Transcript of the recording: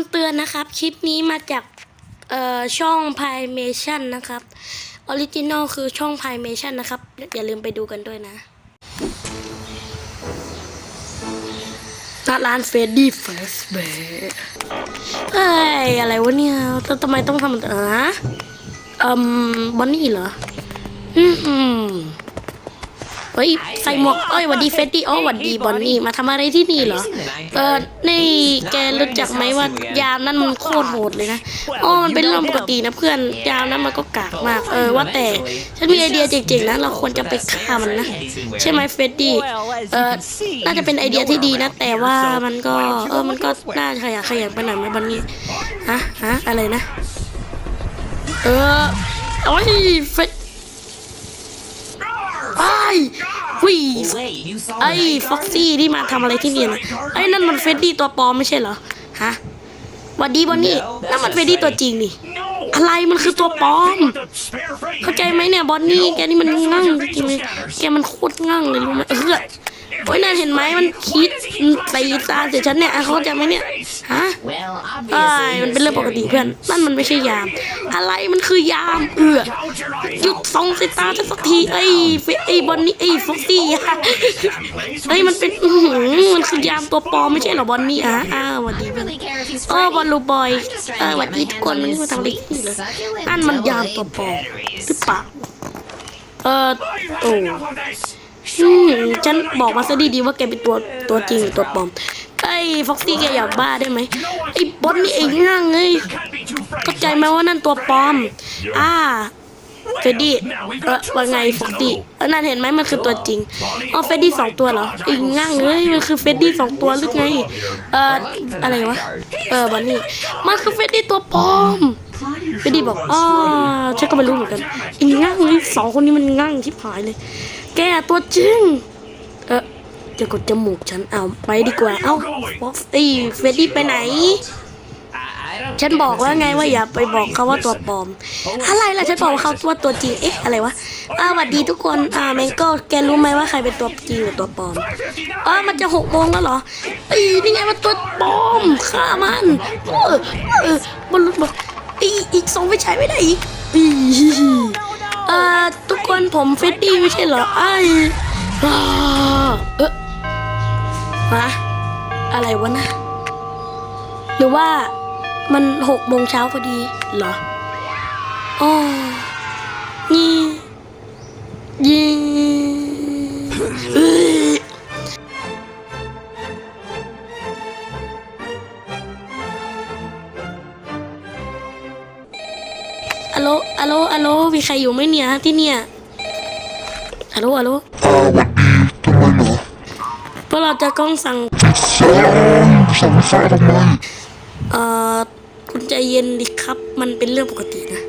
ำเตือนนะครับ คลิปนี้มาจากเอ่อช่อง p i m a t i o n นะครับออริจินอลคือช่อง p i m a t i o n นะครับ อย่าลืมไปดูกันด้วยนะณร้านเฟดดี้เฟิร์สเบย์เอ้ย อะไรวะเนี่ยทำทำไมต้องทำอะเอ่มบอนนี่เหรอ อืมอืม เฮ้ยใส่หมวกเอ้ยหวัดดีเฟดดี้อ๋อหวัดดีบอนนี่มาทำอะไรที่นี่เหรอเออนี่แกรู้จักไหมว่ายามนั้นมันโคตรโหดเลยนะอ๋อมันเป็นเรื่องปกตินะเพื่อนยามนั้นมันก็กากมาก เออว่าแต่ฉันมีไอเดียเจ๋งๆนะเราควรจะไปฆ่ามันนะใช่ไหมเฟดดี้เออน่าจะเป็นไอเดียที่ดีนะ แต่ว่ามันก็เออมันก็น่าขยันขยันไปหน่อยไหมบอนนี่ฮะฮะอะไรนะ เออโอ้ยเฟด ไอ้ยวิไอ้ฟ็อกซี่ที่มาทำอะไรที่นี่นะไอ้นั่นมันเฟดดี้ตัวปลอมไม่ใช่เหรอฮะวันดีบอนนี่นั่นมันเฟดดี้ตัวจริงนี่อะไรมันคือตัวปลอม เข้าใจไหมเนี่ยบอนนี่แกนี่มันงั่งจริงๆเลยแกมันโคตรงั่งเลยรู้ไหมเออ โอ้ยนั่นเห็นไหมมันคิดตีตาเสียฉันเนี่ยเขาใจไหมเนี่ยฮะไอ้มันเป็นเรื่องปกติเพื่อนนั่นมันไม่ใช่ยาม อะไรมันคือยาม เอือหยุดส่องสายตาจะสักทีไอ้ไอ้บอนนี่ไอ้ฟ็อกซี่ะไอ้มันเป็นอืมันคือยามตัวปลอมไม่ใช่หรอบอนนี่อะอ้าววัสดีเพื่อนโอ้บอลลูบอยเออวัสดีทุกคนมันมาทำอะไรที่นี่เลยนั่นมันยามตัวปลอมหรือเปล่าเออโอ้ อืมฉันบอกมาซะดีๆว่าแกเป็นตัวตัวจริงหรือตัวปลอม ไอ้ฟ็อกซี่แกอยากบ้าได้ไหมไอ้บอนนี่ไอ้ง่างเอ้ยเข้าใจไหมว่านั่นตัวปลอม อ่าเฟดดี้เออว่าไงฟ็อกตี้เออนั่นเห็นไหมมันคือตัวจริงอ๋อเฟดดี้สองตัวเหรออีกง่างเลยมันคือเฟดดี้สองตัวหรือไง เอออะไรวะ เออบอนนี่มันคือเฟดดี้ตัวปลอมเฟดดี้บอกอ๋อฉันก็ไม่รู้เหมือนกันอีกง่างเลยสองคนนี้มันง่างทิพหายเลย แกตัวจริง เออจะกดจมูกฉันเอาไปดีกว่า เอ้าฟอกตี้เฟดดี้ไปไหน ฉันบอกแล้วไงว่าอย่าไปบอกเขาว่าตัวปลอม อะไรล่ะฉันบอกว่าเขาว่าตัวจริง เอ๊ะอะไรวะอาสวัสดีทุกคน อ่าแมงโก้แกรู้ไหมว่าใครเป็นตัวจริงหรือตัวปลอมอ่ามันจะหกโมงแล้วเหรออีนี่ไงมันตัวปลอมฆ่ามันเออเออบอลลูนบอกอีอีกสองไปใช้ไม่ได้อีอีเอ่อ ทุกคนผมเฟดดี้ไม่ใช่เหรอไอ้เออฮะอะไรวะนะ หรือว่ามันหกโมงเช้าพอดีเหรออ๋อนี่ยี่เอ้ยอะโลอะโลอะโลมีใครอยู่ไหมเนี่ยที่เนี่ย ฮัลโลอะโลอ่าหวัดดีทำไมเหรอพวกเราจะกล้องสั่งสองสั่งฟ้าทำไมเอ่อคุณใจเย็นดิครับ มันเป็นเรื่องปกตินะ